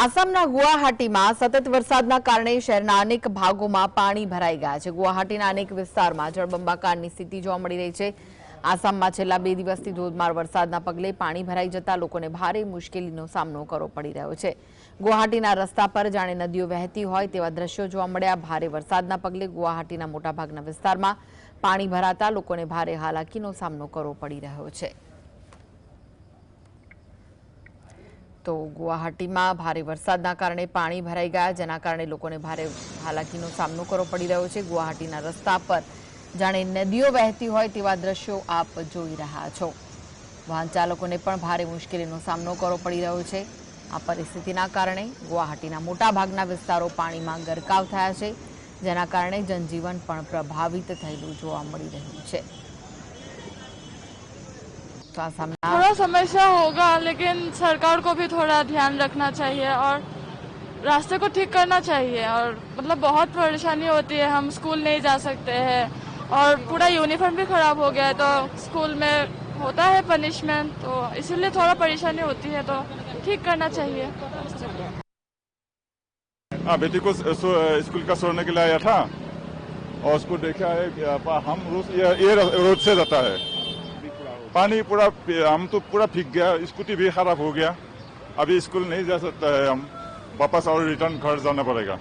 આસામના ગુવાહાટીમાં સતત વરસાદના કારણે શહેરના અનેક ભાગોમાં પાણી ભરાઈ ગયા છે. ગુવાહાટીના અનેક વિસ્તારમાં જળબંબાકારની સ્થિતિ જોવા મળી રહી છે. આસામમાં છેલ્લા બે દિવસથી ધોધમાર વરસાદના પગલે પાણી ભરાઈ જતા લોકોને ભારે મુશ્કેલીનો સામનો કરવો પડી રહ્યો છે. ગુવાહાટીના રસ્તા પર જાણે નદીઓ વહેતી હોય તેવા દ્રશ્યો જોવા મળ્યા. ભારે વરસાદના પગલે ગુવાહાટીના મોટાભાગના વિસ્તારમાં પાણી ભરાતા લોકોને ભારે હાલાકીનો સામનો કરવો પડી રહ્યો છે. તો ગુવાહાટીમાં ભારે વરસાદના કારણે પાણી ભરાઈ ગયા, જેના કારણે લોકોને ભારે હાલાકીનો સામનો કરવો પડી રહ્યો છે. ગુવાહાટીના રસ્તા પર જાણે નદીઓ વહેતી હોય તેવા દ્રશ્યો આપ જોઈ રહ્યા છો. વાહન ચાલકોને પણ ભારે મુશ્કેલીનો સામનો કરવો પડી રહ્યો છે. આ પરિસ્થિતિના કારણે ગુવાહાટીના મોટાભાગના વિસ્તારો પાણીમાં ગરકાવ થયા છે, જેના કારણે જનજીવન પણ પ્રભાવિત થયેલું જોવા મળી રહ્યું છે. का सामना थोड़ा समस्या होगा लेकिन सरकार को भी थोड़ा ध्यान रखना चाहिए और रास्ते को ठीक करना चाहिए। और मतलब बहुत परेशानी होती है हम स्कूल नहीं जा सकते हैं और पूरा यूनिफॉर्म भी खराब हो गया है तो स्कूल में होता है पनिशमेंट तो इसीलिए थोड़ा परेशानी होती है तो ठीक करना चाहिए। हाँ बेटी को स्कूल का सोने के लिए आया था और उसको देखा है हम रोज ये रोड से जाता है। पानी पूरा हम तो पूरा भीग गया स्कूटी भी खराब हो गया अभी स्कूल नहीं जा सकता है हम वापस और रिटर्न घर जाना पड़ेगा